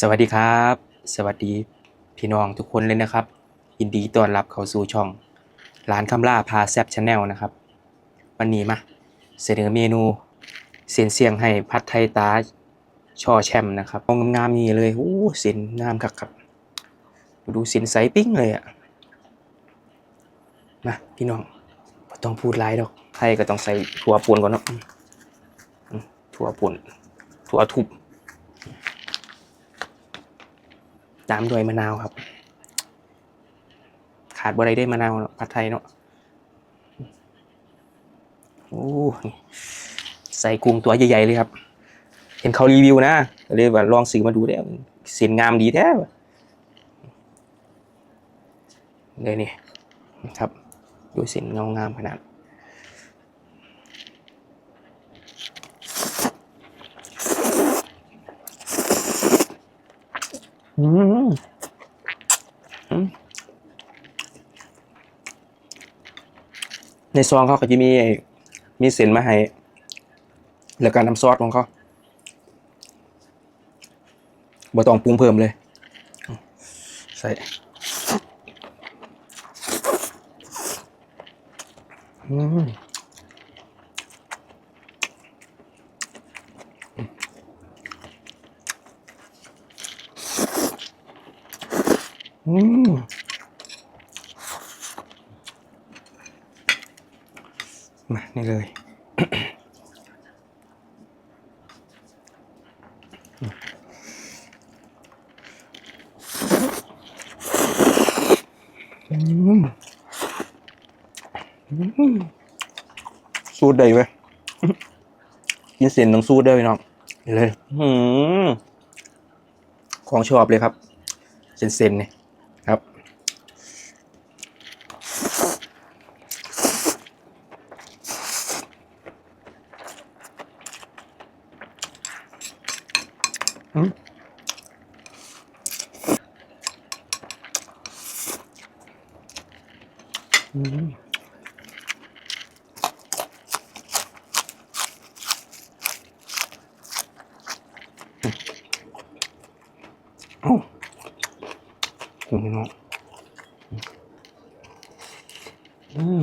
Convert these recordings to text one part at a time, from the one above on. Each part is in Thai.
สวัสดีครับ สวัสดีพี่น้องทุกคนเลยนะครับ ยินดีต้อนรับเข้าสู่ช่อง ร้านคำล่าพาแซบชาแนลนะครับ วันนี้มาเสนอเมนูเสียนเสียงให้พัดไทยตาช่อแชมนะครับเอางามๆนี่เลยโอ้เสียนงามคักครับ ดูเสียนใสปิ้งเลยอะมาพี่น้องต้องพูดหลายดอกไทยก็ต้องใส่ถั่วป่นก่อนเนาะถั่วป่นถั่วทุบ ตามด้วยมะนาวครับ ขาดบ่ได้ได้มะนาวผัดไทยเนาะโอ้ใส่กุ้งตัวใหญ่ๆเลยครับ เห็นเขารีวิวนะเลยว่าลองซื้อมาดูแล้วสียนงามดีแท้เลยนี่ครับ ดูสียนเงางามขนาด อืมในซองเขาก็จะมีมีเส้นมาให้ แล้วก็น้ำซอสของเขาบ่ต้องปรุงเพิ่มเลย ใส่อืม อืมมานี่เลย สูตรได้เว้ยกินเส้นต้องสูตรได้พี่น้องเลยของชอบเลยครับเส้นเส้นๆนี่ครับ อืมอืม เอ้าคุณพี่น้องอืม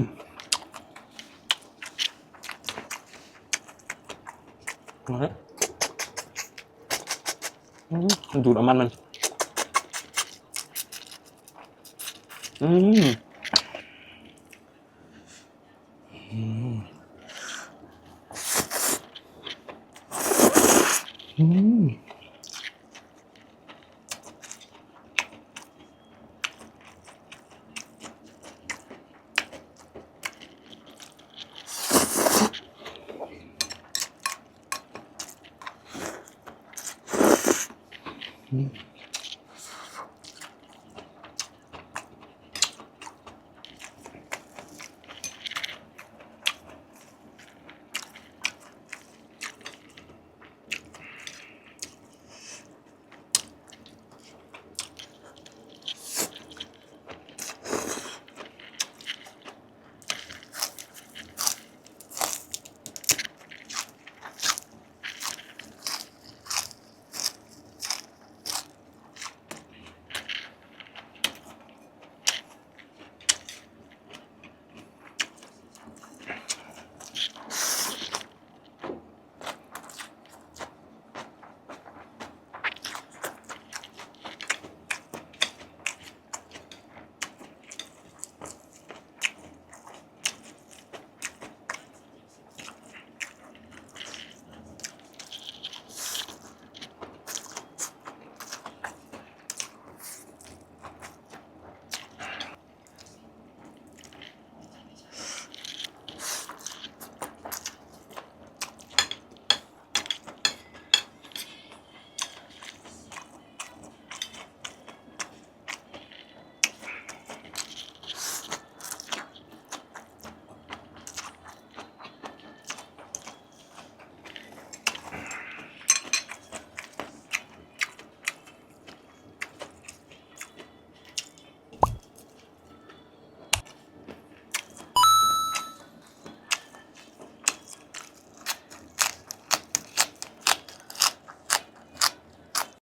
เอาละอืมดูดน้ำมันมัน อืม อืมอืม